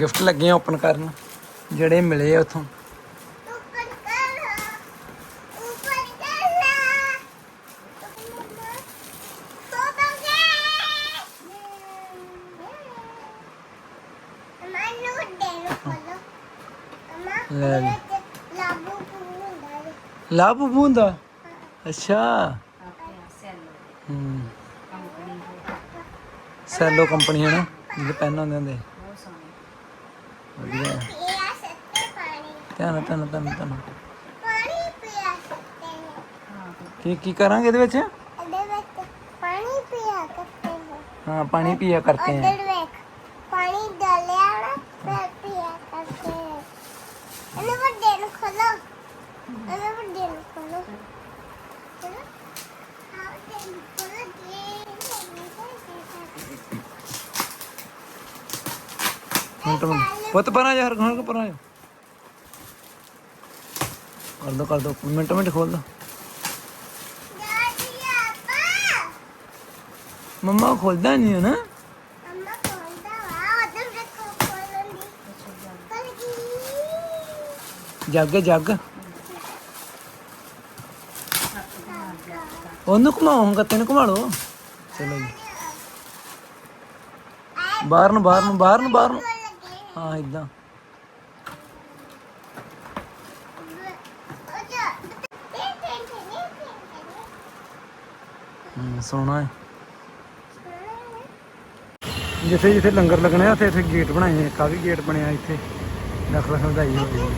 Gift ਲੱਗੇ ਆ open ਕਰਨ ਜਿਹੜੇ ਮਿਲੇ ਆ ਉਥੋਂ। ਲੈ ਜੀ ਬੂੰਦਾ? ਅੱਛਾ। ਸੈਲੋ ਕੰਪਨੀ ਹੈ ਨਾ ਜਿਹੜੇ ਪੈਨ ਹੁੰਦੇ ਹੁੰਦੇ। ਧੰਨ ਧੰਨ ਧੰਨ ਧੰਨ ਪਾਣੀ ਪਿਆ ਸਕਦੇ ਹੋ ਕੀ ਕੀ ਕਰਾਂਗੇ ਇਹਦੇ ਵਿੱਚ? ਇਹਦੇ ਵਿੱਚ ਪਾਣੀ ਪਿਆ ਸਕਦੇ ਹੋ ਹਾਂ ਪਾਣੀ ਪੀਆ ਕਰਤੇ हैं ਅੰਦਰ ਵੇਖ ਪਾਣੀ ਡਲਿਆ ਨਾ ਫਿਰ ਪਿਆ ਕਰਦੇ ਹੋ ਇਹਨੂੰ ਵੱਡੇ ਨੂੰ ਖੋਲੋ। ਇਹਨੂੰ ਵੱਡੇ ਨੂੰ ਖੋਲੋ। ਖੋਲੋ। ਆਹ ਵੱਡੇ ਨੂੰ ਖੋਲੋ। ਜੀ ਹੁਣ ਤੁਹਾਨੂੰ ਪੁੱਤ ਪਰਾਂ ਜਾ ਹਰ ਹੁਣ ਪਰਾਂ ਜਾ। ਕਰ ਦੋ ਕਰ ਦੋ। ਮਿੰਟ ਮਿੰਟ ਖੋਲ ਦੋ। ਮੰਮਾ ਖੋਲਦਾ ਨਹੀਂ ਨਾ ਜੱਗ ਜੱਗ। ਉਹਨੂੰ ਘੁਮਾਓ ਗੱਤੇ ਨੂੰ ਘੁਮਾ ਲਓ। ਚਲੋ ਜੀ। ਬਾਹਰ ਨੂੰ ਬਾਹਰ ਨੂੰ ਬਾਹਰ ਨੂੰ ਬਾਹਰ ਨੂੰ। ਹਾਂ ਇਦਾਂ ਉਹ ਜਾ ਇਹ ਟੈਂਸ਼ਨ ਨਹੀਂ ਸੋਹਣਾ ਹੈ। ਜਿੱਥੇ ਜਿੱਥੇ ਲੰਗਰ ਲੱਗਣਾ ਉੱਥੇ ਇੱਥੇ ਗੇਟ ਬਣਾਏ ਆ ਕਾਫੀ ਗੇਟ ਬਣਿਆ ਇੱਥੇ? ਲੱਖ ਲੱਖ ਵਧਾਈ ਹੋਵੇ ਦੇ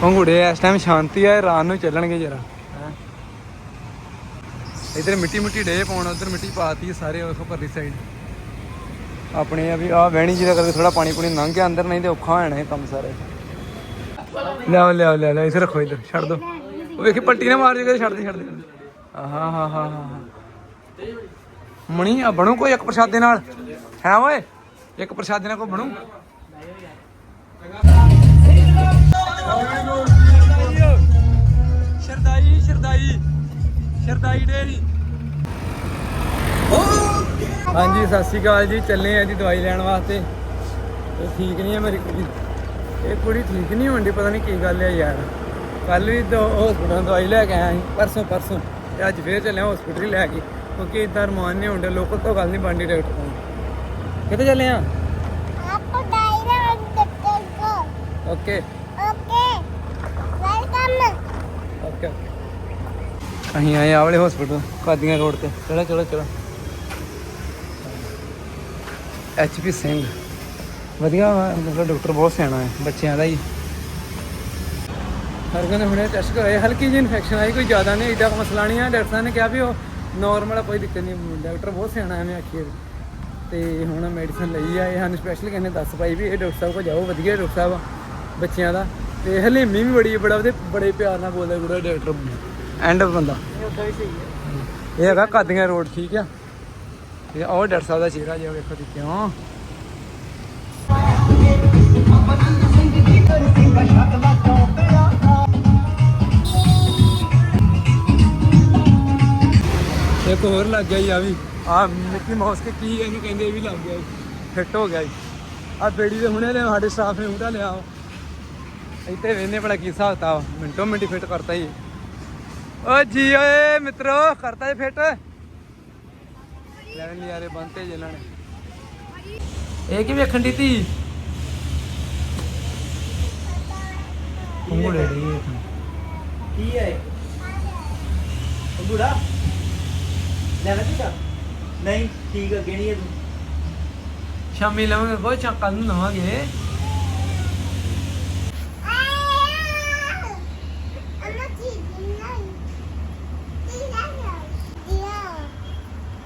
ਪੰਗੂੜੇ ਇਸ ਟਾਈਮ ਸ਼ਾਂਤੀ ਹੈ ਰਾਤ ਨੂੰ ਚੱਲਣਗੇ ਜਰਾ। ਇਧਰ ਮਿੱਟੀ ਮਿੱਟੀ ਡੇ ਪਾਉਣ ਉਧਰ ਮਿੱਟੀ ਪਾਤੀ ਸਾਰੇ ਵੇਖੋ ਪਰਲੀ ਸਾਈਡ ਆਪਣੇ ਆ ਵੀ ਆ ਵਹਿਣੀ ਜਿਹਦਾ ਕਰਕੇ ਥੋੜਾ ਪਾਣੀ ਪੂਣੀ ਲੰਘ ਗਿਆ ਅੰਦਰ ਨਹੀਂ ਤੇ ਔਖਾ ਹੋ ਜਾਣਾ ਇਹ ਕੰਮ ਸਾਰੇ। ਲਿਆਓ ਲਿਆਓ ਲਿਆਓ ਇਸੇ ਰੱਖੋ ਇਧਰ, ਛੱਡ ਦੋ। ਉਹ ਵੇਖੀ ਪੱਟੀ ਨਾ ਮਾਰ ਜੇ ਛੱਡ ਦੇ ਛੱਡ ਦੇ। ਆਹ, ਹਾਂ ਹਾਂ ਹਾਂ ਮਣੀ, ਆ ਬਣੂ ਕੋਈ ਇੱਕ ਪ੍ਰਸ਼ਾਦੇ ਨਾਲ? ਹੈ ਓਏ, ਇੱਕ ਪ੍ਰਸ਼ਾਦੇ ਨਾਲ ਕੋਈ ਬਣੂ? ਸ਼ਰਦਾਈ ਸ਼ਰਦਾਈ ਸ਼ਰਦਾਈ ਡੇਰੀ ਹਾਂਜੀ, ਸਤਿ ਸ਼੍ਰੀ ਅਕਾਲ ਜੀ, ਚੱਲੇ ਆ ਜੀ ਦਵਾਈ ਲੈਣ ਵਾਸਤੇ। ਇਹ ਠੀਕ ਨਹੀਂ ਹੈ ਮੇਰੀ ਇਹ ਕੁੜੀ ਠੀਕ ਨਹੀਂ ਹੁੰਦੀ ਪਤਾ ਨਹੀਂ ਕੀ ਗੱਲ ਹੈ ਯਾਰ। ਕੱਲ ਵੀ ਦੋ ਹਸਪੀਟਲ ਦਵਾਈ ਲੈ ਕੇ ਆਇਆ ਸੀ ਪਰਸੋਂ ਪਰਸੋਂ ਤੇ ਅੱਜ ਫੇਰ ਚੱਲੇ ਹਸਪੀਟਲ ਲੈ ਕੇ ਕਿਉਂਕਿ ਇਦਾਂ ਰਮਾਨ ਨਹੀਂ ਹੁੰਦੇ ਲੋਕਲ ਤੋਂ ਗੱਲ ਨਹੀਂ ਬਣਦੀ ਡਾਕਟਰ ਤੋਂ ਕਿੱਥੇ ਚੱਲੇ ਆ? ਆਪਕੋ ਡਾਇਰਾ ਅੰਦਰ ਕੋ ਓਕੇ। Okay welcome. ਓਕੇ। ਅਸੀਂ ਆਏ ਆ ਵਾਲੇ ਹਸਪੀਟਲ ਕਾਦੀਆਂ ਰੋਡ ਤੇ। ਚਲੋ ਚਲੋ ਚਲੋ। H P Singh. ਵਧੀਆ ਵਾ, ਮਤਲਬ ਡਾਕਟਰ ਬਹੁਤ ਸਿਆਣਾ ਹੈ ਬੱਚਿਆਂ ਦਾ ਹੀ। ਹਰ ਹੁਣੇ ਟੈਸਟ ਕਰਾਏ ਹਲਕੀ ਜਿਹੀ ਇਨਫੈਕਸ਼ਨ ਆਈ ਕੋਈ ਜ਼ਿਆਦਾ ਨਹੀਂ ਏਡਾ ਕੋਈ ਮਸਲਾ ਨਹੀਂ ਆ ਡਾਕਟਰ ਸਾਹਿਬ ਨੇ ਕਿਹਾ ਵੀ ਉਹ ਨਾਰਮਲ ਆ ਕੋਈ ਦਿੱਕਤ ਨਹੀਂ ਡਾਕਟਰ ਬਹੁਤ ਸਿਆਣਾ ਹੈ ਮੈਂ ਆਖੀ ਤੇ ਹੁਣ ਮੈਡੀਸਨ ਲਈ ਆ ਇਹ ਸਾਨੂੰ ਸਪੈਸ਼ਲ ਕਹਿੰਦੇ ਦੱਸ ਪਾਈ ਵੀ ਇਹ ਡਾਕਟਰ ਸਾਹਿਬ ਕੋਲ ਜਾਓ ਵਧੀਆ ਡਾਕਟਰ ਸਾਹਿਬ ਆ ਬੱਚਿਆਂ ਦਾ। ਤੇ ਹਲੀਮੀ ਵੀ ਬੜੀ ਬੜਾ ਉਹਦੇ ਬੜੇ ਪਿਆਰ ਨਾਲ ਬੋਲਦਾ ਗੁੜਾ ਡਾਕਟਰ ਐਂਡ ਬੰਦਾ। ਇਹ ਹੈਗਾ ਕਾਦੀਆਂ ਰੋਡ ਠੀਕ ਆ? ਤੇ ਉਹ ਡਾਕਟਰ ਸਾਹਿਬ ਦਾ ਚਿਹਰਾ ਜਿਹਾ ਵੇਖੋ ਤੁਸੀਂ ਕਿਉਂ? ਇੱਕ ਹੋਰ ਲੱਗ ਗਿਆ ਜੀ ਆ ਵੀ। ਆ ਮਿੱਕੀ ਮਾਊਸ ਕੇ ਕੀ ਇਹਨੂੰ ਕਹਿੰਦੇ ਇਹ ਵੀ ਲੱਗ ਗਿਆ ਫਿੱਟ ਹੋ ਗਿਆ ਜੀ। ਆ ਬੇੜੀ ਦੇ ਹੁਣੇ ਨੇ ਸਾਡੇ ਸਟਾਫ ਨੇ ਉਹਦਾ ਲਿਆ ਇੱਥੇ ਵੇਨੇ ਬੜਾ ਕੀ ਹਿਸਾਬ ਤਾ ਮਿੰਟੋ ਮਿੰਟੀ ਫਿੱਟ ਕਰਤਾ ਜੀ। ਓ ਜੀ ਓਏ ਮਿੱਤਰੋ ਕਰਤਾ ਜੀ ਫਿੱਟ ਲੈਣ ਯਾਰੇ ਬੰਤੇ ਜਿਨ੍ਹਾਂ ਨੇ। ਇਹ ਕੀ ਵੇਖਣ ਦੀ ਤੀ ਪੰਗੂੜੇ ਦੀ ਕੀ ਹੈ ਬੁੜਾ ਲੈਣਾ ਸੀਗਾ ਨਹੀਂ ਠੀਕ ਆ ਗਿਣੀ ਹੈ ਤੂੰ। ਸ਼ਾਮੀ ਲਵਾਂਗੇ ਬਹੁਤ ਚਾ ਕੱਲ ਨੂੰ ਲਵਾਂਗੇ ਅੰਮਾ ਜੀ ਨਹੀਂ ਜੀ ਨਹੀਂ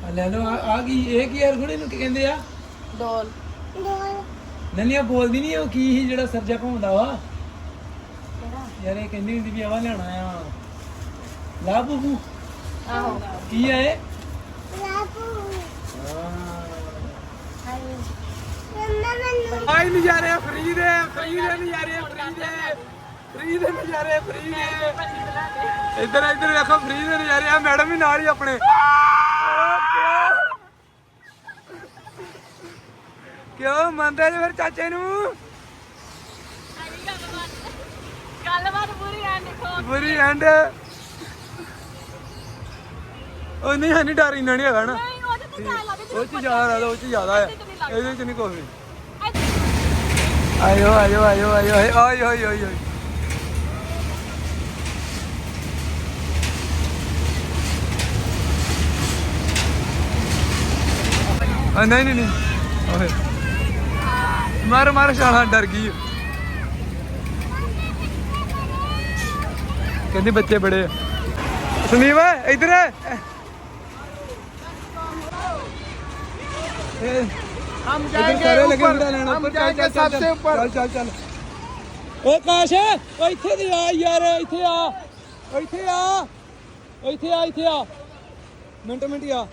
ਆ ਲੈ ਲਓ ਆ ਆ ਗਈ ਇਹ ਕੀ ਯਾਰ ਗੁੜੇ ਨੂੰ ਕੀ ਕਹਿੰਦੇ ਆ? ਡੋਲ। ਨੰਨੀਆਂ ਬੋਲਦੀ ਨਹੀਂ ਉਹ ਕੀ ਸੀ ਜਿਹੜਾ ਸਰਜਾ ਘੁੰਮਦਾ ਵਾ? ਯਾਰ ਇਹ ਕਹਿੰਦੀ ਹੁੰਦੀ ਵੀ ਆਵਾ ਲੈਣਾ ਆ। ਲਾ ਬੂਬੂ। ਆਹੋ। ਕੀ ਆ ਇਹ? ਆਈ ਨਜ਼ਾਰੇ ਫਰੀ ਦੇ ਫਰੀ ਦੇ ਨਜ਼ਾਰੇ ਫਰੀ ਦੇ। ਫਰੀ ਦੇ ਨਜ਼ਾਰੇ ਫਰੀ ਦੇ। ਇੱਧਰ ਇੱਧਰ ਵੇਖੋ ਫਰੀ ਦੇ ਨਜ਼ਾਰੇ। ਆ ਮੈਡਮ ਵੀ ਨਾਲ ਹੀ ਆਪਣੇ। ਕਿਉਂ? ਮੰਨਦੇ ਜੇ ਫਿਰ ਚਾਚੇ ਨੂੰ? ਗੱਲਬਾਤ ਪੂਰੀ ਐਂਡ ਬੁਰੀ ਐਂਡ। ਉਹ ਨਹੀਂ ਹੈ ਡਰ ਇੰਨਾ ਨਹੀਂ ਹੈਗਾ ਨਾ। ਉਹ ਚ ਜ਼ਿਆਦਾ ਆ ਉਹ ਚ ਜ਼ਿਆਦਾ ਆ। ਇਹਦੇ ਚ ਨਹੀਂ ਕੁਝ ਵੀ। ਆਇਓ ਆਇਓ ਆਇਓ ਆਇਓ ਆਇਓ ਆਇਓ ਆਇਓ ਆ ਨਹੀਂ ਨਹੀਂ ਨਹੀਂ। ਓਏ। ਮਾਰ ਮਾਰ ਸ਼ਾਲਾ ਡਰ ਗਈ। ਕਹਿੰਦੀ ਬੱਚੇ ਬੜੇ ਸੁਨੀਵਾ ਇਧਰ हम इधर जाएंगे सारे लगे ऊपर उड़ा लेना हम ऊपर चल जाएंगे चल चल सबसे ऊपर चल चल चल ਓ ਕਾਸ਼ ਓ ਇੱਥੇ ਦੀ ਆ ਯਾਰ ਇੱਥੇ ਆ ਓ ਇੱਥੇ ਆ ਓ ਇੱਥੇ ਆ ਇੱਥੇ ਆ ਮਿੰਟ ਮਿੰਟ ਆ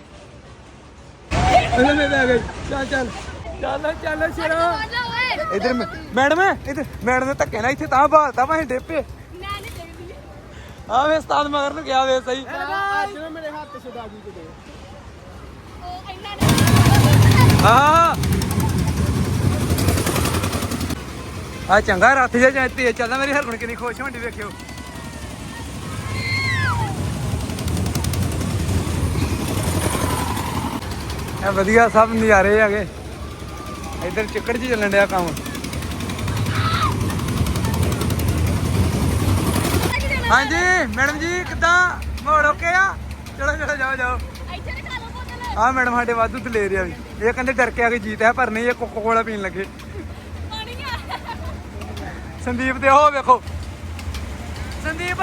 ਇਹਨੇ ਮੈਂ ਆ ਗਈ ਚੱਲ ਚੱਲ ਚੱਲ ਚੱਲ ਸ਼ੇਰਾ ਓਏ ਇਧਰ ਮੈਡਮ ਇਧਰ ਮੈਡਮ ਨੇ ਧੱਕੇ ਨਾਲ ਇੱਥੇ ਤਾਂ ਬਾਲਤਾ ਮੈਂ ਡੇਪੇ ਮੈਂ ਨਹੀਂ ਦੇਖਦੀ ਆ ਵੇ ਉਸਤਾਦ ਮਗਰ ਨੂੰ ਗਿਆ ਵੇ ਸਹੀ आज ना मेरे हाथ से दादी को ਨਹੀਂ ਆ ਚੰਗਾ ਰੱਥ ਜਿਹਾ ਜਾਂ ਤੇਜ਼ ਚੱਲਦਾ, ਮੇਰੀ ਹਰਗੁਣ ਕਿੰਨੀ ਖੁਸ਼ ਹੁੰਦੀ ਵੇਖਿਓ। ਇਹ ਵਧੀਆ ਸਭ ਨਜ਼ਾਰੇ ਹੈਗੇ। ਇੱਧਰ ਚਿੱਕੜ 'ਚ ਚੱਲਣ ਡਿਆ ਕੰਮ। ਹਾਂਜੀ, ਮੈਡਮ ਜੀ, ਕਿੱਦਾਂ? ਮੋੜ ਓਕੇ ਆ? ਚਲੋ ਚਲੋ, ਜਾਓ ਜਾਓ ਇੱਥੇ ਨਹੀਂ ਖਾ ਲਓ ਬੋਤਲ ਆ ਮੈਡਮ ਸਾਡੇ ਵਾਧੂ ਦਲੇਰ ਆ ਵੀ। ਇਹ ਕਹਿੰਦੇ ਡਰ ਕੇ ਆ ਕੇ ਜੀਤ ਹੈ ਪਰ ਨਹੀਂ ਇਹ ਕੋਕੋ ਕੋਲਾ ਪੀਣ ਲੱਗੇ। ਪਾਣੀ ਨਹੀਂ ਆ ਸੰਦੀਪ ਦੇ ਹੋ ਵੇਖੋ। ਸੰਦੀਪ!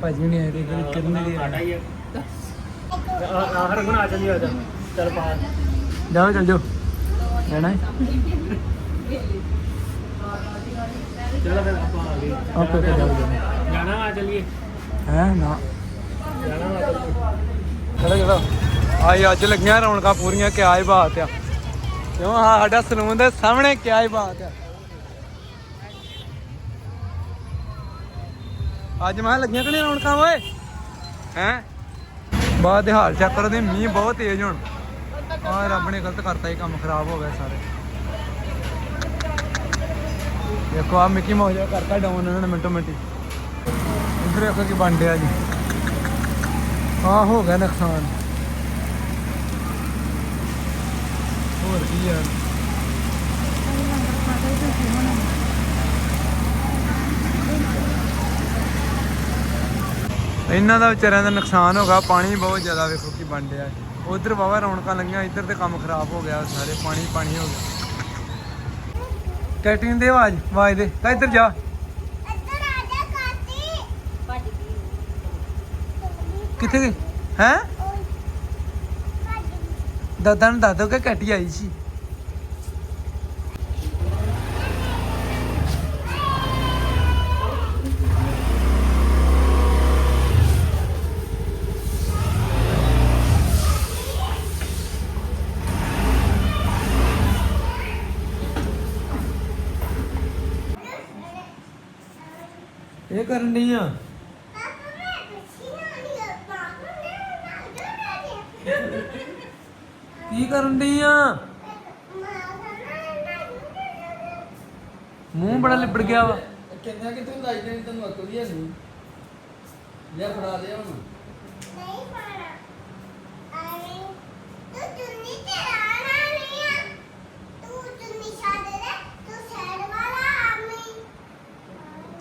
ਭਾਜੀ ਨਹੀਂ ਆਏ ਤੇ ਕਿੰਨੇ ਦੀ ਹਰ ਗੁਣ ਆ। ਜਾਂਦੀ ਆ ਚੱਲ ਪਾ ਜਾਓ ਚੱਲ ਜਾਓ। ਲੈਣਾ ਹੈ? ਚਲੋ ਫਿਰ ਆਪਾਂ ਆ ਗਏ। ਓਕੇ ਓਕੇ ਜਾਓ ਜਾਓ ਜਾਣਾ ਆ ਚਲੀਏ। ਹੈ ਨਾ। ਜਾਣਾ ਆ ਚਲੋ ਚਲੋ ਆਈ ਅੱਜ ਲੱਗੀਆਂ ਰੌਣਕਾਂ ਪੂਰੀਆਂ ਕਿਆ ਹੀ ਬਾਤ ਆ। ਕਿਉਂ? ਆ ਸਾਡਾ ਸਲੂਨ ਦੇ ਸਾਹਮਣੇ ਕਿਆ ਹੀ ਬਾਤ ਆ। ਅੱਜ ਮੈਂ ਲੱਗੀਆਂ ਕਿ ਨਹੀਂ ਰੌਣਕਾਂ ਓਏ? ਹੈ? ਬਾਅਦ ਦੇ ਹਾਲ ਚੈੱਕ ਕਰੋ ਦੇ ਮੀਂਹ ਬਹੁਤ ਤੇਜ਼ ਹੁਣ। ਆ ਰੱਬ ਨੇ ਗਲਤ ਕਰਤਾ ਇਹ ਕੰਮ ਖਰਾਬ ਹੋ ਗਿਆ ਸਾਰੇ। ਦੇਖੋ ਆ ਮਿੱਕੀ ਮੋਜਾ ਕਰਤਾ ਡਾਊਨ ਇਹਨਾਂ ਨੇ ਮਿੰਟੋ ਮਿੰਟੀ। ਇਧਰ ਦੇਖੋ ਕੀ ਬਣ ਡਿਆ ਜੀ। ਆ ਹੋ ਗਿਆ ਨੁਕਸਾਨ। ਹੋਰ ਕੀ ਯਾਰ ਇਹਨਾਂ ਦਾ ਵਿਚਾਰਿਆਂ ਦਾ ਨੁਕਸਾਨ ਹੋ ਗਿਆ, ਪਾਣੀ ਬਹੁਤ ਜ਼ਿਆਦਾ ਵੇਖੋ ਕੀ ਬਣ ਡਿਆ ਉਧਰ ਵਾਵਾ ਰੌਣਕਾਂ ਲੱਗੀਆਂ, ਇੱਧਰ ਤੇ ਕੰਮ ਖਰਾਬ ਹੋ ਗਿਆ ਸਾਰੇ, ਪਾਣੀ ਪਾਣੀ ਹੋ ਗਿਆ। ਕੈਟਰਿੰਗ ਦੇ ਆਵਾਜ਼ ਆਵਾਜ਼ ਦੇ। ਤਾਂ ਇੱਧਰ ਜਾ। ਇੱਧਰ ਆ ਜਾ ਕਾਤੀ ਕਿੱਥੇ ਗਈ? ਹੈ? ਦਾਦਾ ਨੂੰ ਦਾਦੋ ਕੇ ਕੈਟੀ ਆਈ ਸੀ। ਕਰਨ ਡਈ ਆ? ਪਾਪਾ ਮੈਂ ਕੁਛ ਨਹੀਂ ਆ ਪਾਪਾ ਨੇ ਨਾ ਨਾ ਕੀ ਕਰਨ ਡਈ ਆ? ਮੂੰਹ ਬੜਾ ਲਿਬੜ ਗਿਆ ਵਾ। ਕਿੰਨਾ ਕਿ ਤੂੰ ਲਾਈ ਦੇਣੀ ਤੈਨੂੰ ਅਕਲ ਹੀ ਨਹੀਂ। ਲਿਆ ਫੜਾ ਦੇ ਹੁਣ ਨਹੀਂ ਪਾਣਾ ਅਰੇ ਤੂੰ ਚੁੰਨੀ ਤੇ ਆਣਾ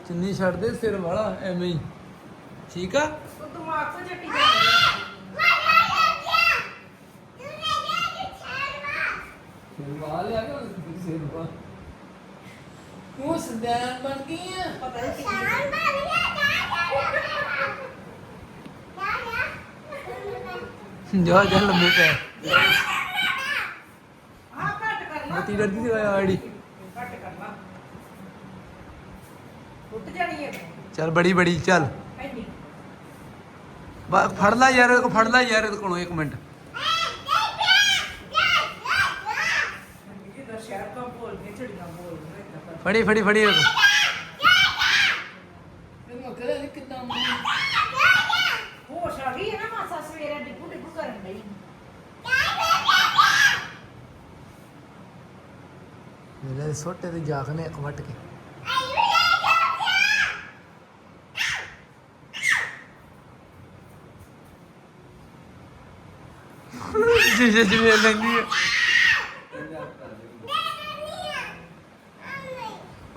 ਚੁੰਨੀ ਛੱਡ ਦੇ ਸਿਰ ਵਾਲਾ ਐਵੇਂ ਹੀ। ਠੀਕ ਆ? ਉਹ ਜਾ ਜਾ ਲੰਮੇ ਪੈ। ਆ ਘੱਟ ਕਰਨਾ। ਮਤੀ ਡਰਦੀ ਸੀ ਆੜੀ। ਚੱਲ ਬੜੀ ਬੜੀ ਚੱਲ। ਬਾ ਫੜ ਲੈ ਯਾਰ ਇਹ ਫੜ ਲੈ ਯਾਰ ਇਹਦੇ ਕੋਲੋਂ ਇੱਕ ਮਿੰਟ। ਫੜੀ ਫੜੀ ਫੜੀ ਇਹਦੇ ਕੋਲ। ਹੋਸ਼ ਮੇਰੇ ਸੋਟੇ ਤੇ ਜਾਗ ਨੇ ਇੱਕ ਵੱਟ ਕੇ। ਜੀ ਜੀ ਵੇਲ ਲੈਂਦੀ ਹੈ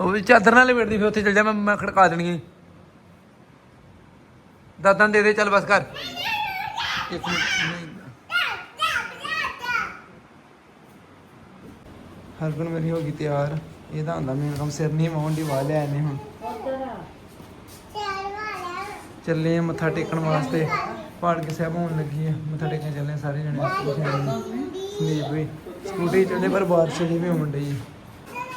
ਉਹ ਵੀ ਚਾਦਰ ਨਾਲ ਲਪੇਟਦੀ ਫਿਰ ਉੱਥੇ ਚਲ ਜਾ ਮੈਂ ਮੈਂ ਖੜਕਾ ਦੇਣੀ ਦਾਦਾਂ ਦੇ ਦੇ ਚੱਲ ਬਸ ਕਰ ਇੱਕ ਮਿੰਟ ਹਰਗੁਣ ਮੇਰੀ ਹੋ ਗਈ ਤਿਆਰ। ਇਹਦਾ ਹੁੰਦਾ ਮੇਨ ਕੰਮ ਸਿਰ ਨਹੀਂ ਮਾਉਣ ਦੀ ਵਾਹ ਲੈ ਆਨੇ ਹੁਣ। ਵਾਲਾ ਚੱਲੇ ਆ ਮੱਥਾ ਟੇਕਣ ਵਾਸਤੇ। ਪਾੜ ਕੇ ਸਾਹਿਬ ਹੋਣ ਲੱਗੀ ਆ। ਮੱਥਾ ਟੇਕਣ ਚੱਲੇ ਆ ਸਾਰੇ ਜਣੇ। ਸੰਦੀਪ ਵੀ। ਸਕੂਟੀ ਚੱਲੇ ਪਰ ਬਾਰਿਸ਼ ਜਿਹੀ ਵੀ ਹੋਣ ਡਈ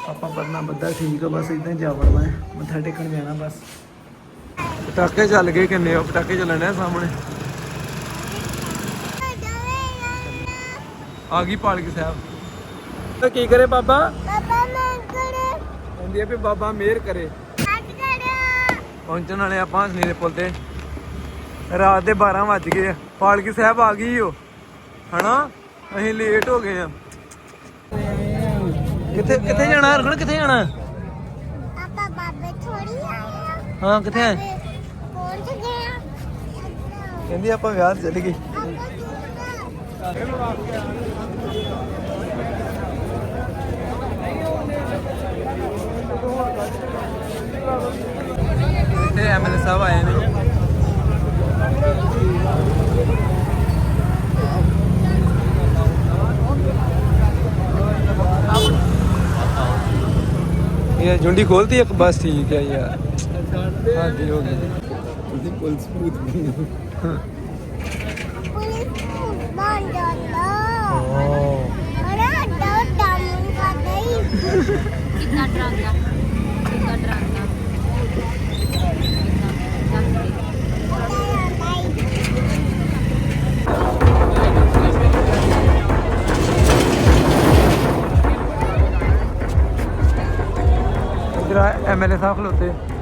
ਆਪਾਂ ਪਰਨਾ ਬੱਦਾ ਠੀਕ ਆ ਬਸ ਇਦਾਂ ਜਾ ਵੜਨਾ ਹੈ ਮੱਥਾ ਟੇਕਣ ਜਾਣਾ ਬਸ। ਪਟਾਕੇ ਚੱਲ ਗਏ ਕਿੰਨੇ ਉਹ ਪਟਾਕੇ ਚੱਲਣ ਡਿਆ ਸਾਹਮਣੇ। ਆ ਗਈ ਪਾੜ ਕੇ ਸਾਹਿਬ ਕੀ ਕਰੇ ਬਾਬਾ? ਪਾਪਾ ਮੈਂ ਕਰੇ। ਕਹਿੰਦੀ ਆ ਵੀ ਬਾਬਾ ਮਿਹਰ ਕਰੇ। ਪਹੁੰਚਣ ਵਾਲੇ ਆਪਾਂ ਹਸਨੀ ਦੇ ਪੁੱਲ ਤੇ। ਰਾਤ ਦੇ 12 ਵੱਜ ਗਏ ਆ। ਪਾਲਕੀ ਸਾਹਿਬ ਆ ਗਈ ਓ। ਹਨਾ? ਅਸੀਂ ਲੇਟ ਹੋ ਗਏ ਆ। ਕਿੱਥੇ ਕਿੱਥੇ ਜਾਣਾ? ਹਰਗੁਣ ਕਿੱਥੇ ਜਾਣਾ? ਪਾਪਾ ਬਾਬੇ ਥੋੜੀ ਆਇਆ ਹਾਂ ਕਿੱਥੇ ਆ? ਪਹੁੰਚ ਗਿਆ ਕਹਿੰਦੀ ਆਪਾਂ ਵਿਆਹ ਚੱਲ ਗਏ। ਆਪਾਂ ਤੇ ਐਮਐਲਏ ਸਾਹਿਬ ਆਏ ਨੇ ਇਹ ਜੁੰਡੀ ਖੋਲਤੀ ਇੱਕ ਬਸ ਠੀਕ ਹੈ ਯਾਰ। ਹਾਂਜੀ ਹੋ ਗਈ। ਜੀ ਪੁਲਿਸ ਭੂਤ ਪੁਲਿਸ ਬਣ ਜਾਂਦਾ ਕਿੰਨਾ ਡਰਾਂਦਾ ਕਿੰਨਾ ਐਮਐਲਏ ਸਾਹਿਬ ਖਲੋਤੇ।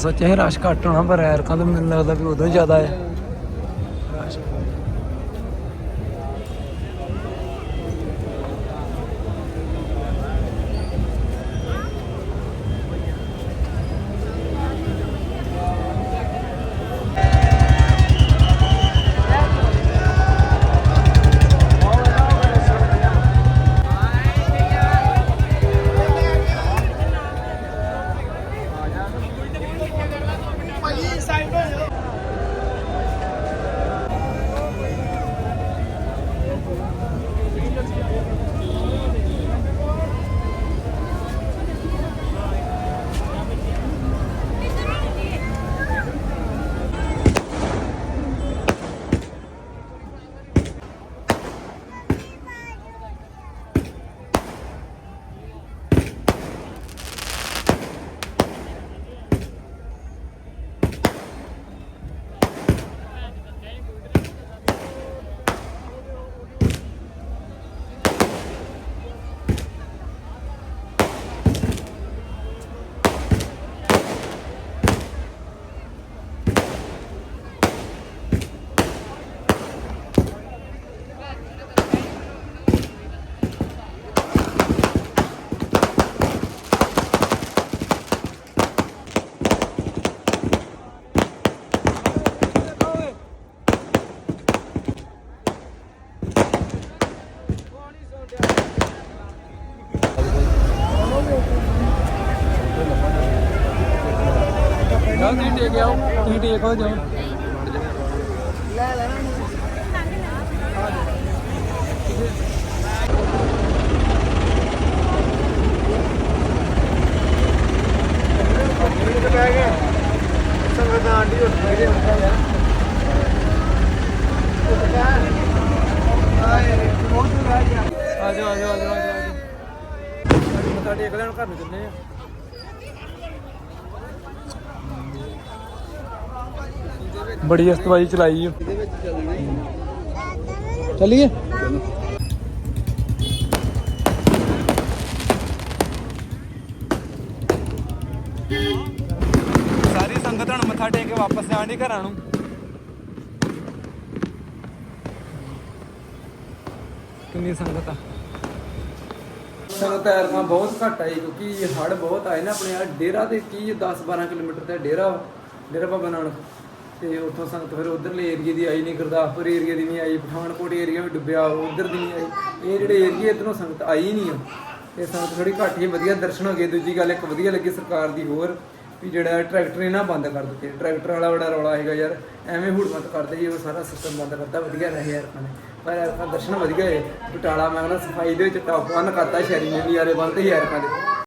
ਸੋਚਿਆ ਸੀ ਰਸ਼ ਘੱਟ ਹੋਣਾ ਪਰ ਐਰਕਾਂ ਤਾਂ ਮੈਨੂੰ ਲੱਗਦਾ ਵੀ ਉਦੋਂ ਜ਼ਿਆਦਾ ਹੈ। đó cái đi không đi đi có chứ Hadi hadi hadi hadi. ਆ ਜਾਓ ਆ ਘਰ ਨੂੰ ਚੱਲੇ ਆ। ਬੜੀ ਅਸਤਵਾਈ ਚਲਾਈ ਓ ਚੱਲੀਏ? ਸਾਰੀ ਸੰਗਤ ਹੁਣ ਮੱਥਾ ਟੇਕ ਕੇ ਵਾਪਸ ਆਣੀ ਘਰਾਂ ਨੂੰ। ਕਿੰਨੀ ਸੰਗਤ ਆ? ਸੰਗਤ ਐਰਕਾਂ ਬਹੁਤ ਘੱਟ ਆਈ ਕਿਉਂਕਿ ਹੜ ਬਹੁਤ ਆਏ ਨਾ ਆਪਣੇ ਆ ਡੇਰਾ ਤੇ ਕੀ 10 12 ਕਿਲੋਮੀਟਰ ਤੇ ਡੇਰਾ ਵਾ, ਡੇਰਾ ਬਾਬਾ ਨਾਨਕ। ਤੇ ਉੱਥੋਂ ਸੰਗਤ ਫਿਰ ਉਧਰਲੇ ਏਰੀਏ ਦੀ ਆਈ ਨਹੀਂ ਗੁਰਦਾਸਪੁਰ ਏਰੀਏ ਦੀ ਨਹੀਂ ਆਈ ਪਠਾਨਕੋਟ ਏਰੀਆ ਵੀ ਡੁੱਬਿਆ ਉਧਰ ਦੀ ਨਹੀਂ ਆਈ। ਇਹ ਜਿਹੜੇ ਏਰੀਏ ਇਧਰੋਂ ਸੰਗਤ ਆਈ ਨਹੀਂ ਆ। ਇਹ ਸੰਗਤ ਥੋੜੀ ਘੱਟ ਹੀ ਵਧੀਆ ਦਰਸ਼ਨ ਹੋ ਗਏ। ਦੂਜੀ ਗੱਲ ਇੱਕ ਵਧੀਆ ਲੱਗੀ ਸਰਕਾਰ ਦੀ ਹੋਰ ਵੀ ਜਿਹੜਾ ਟਰੈਕਟਰ ਇਹਨਾਂ ਬੰਦ ਕਰ ਦਿੱਤੇ। ਟਰੈਕਟਰ ਵਾਲਾ ਬੜਾ ਰੌਲਾ ਹੈਗਾ ਯਾਰ ਐਵੇਂ ਹੁੜਮਤ ਕਰਦੇ ਜੀ ਉਹ ਸਾਰਾ ਸਿਸਟਮ ਬੰਦ ਕਰਤਾ ਵਧੀਆ ਰਹੇ ਯਾਰ ਆਪਣੇ ਪਰ ਯਾਰ ਦਰਸ਼ਨ ਵਧੀਆ ਹੈ ਬਟਾਲਾ ਮੈਂ ਕਹਿੰਦਾ ਸਫ਼ਾਈ ਦੇ ਵਿੱਚ ਟੌਪ 1 ਕਰਤਾ ਸ਼ੈਰੀ ਨੇ ਨਜ਼ਾਰੇ ਬੰਦ ਹੀ ਯਾਰ ਆਪਾਂ ਦੇ।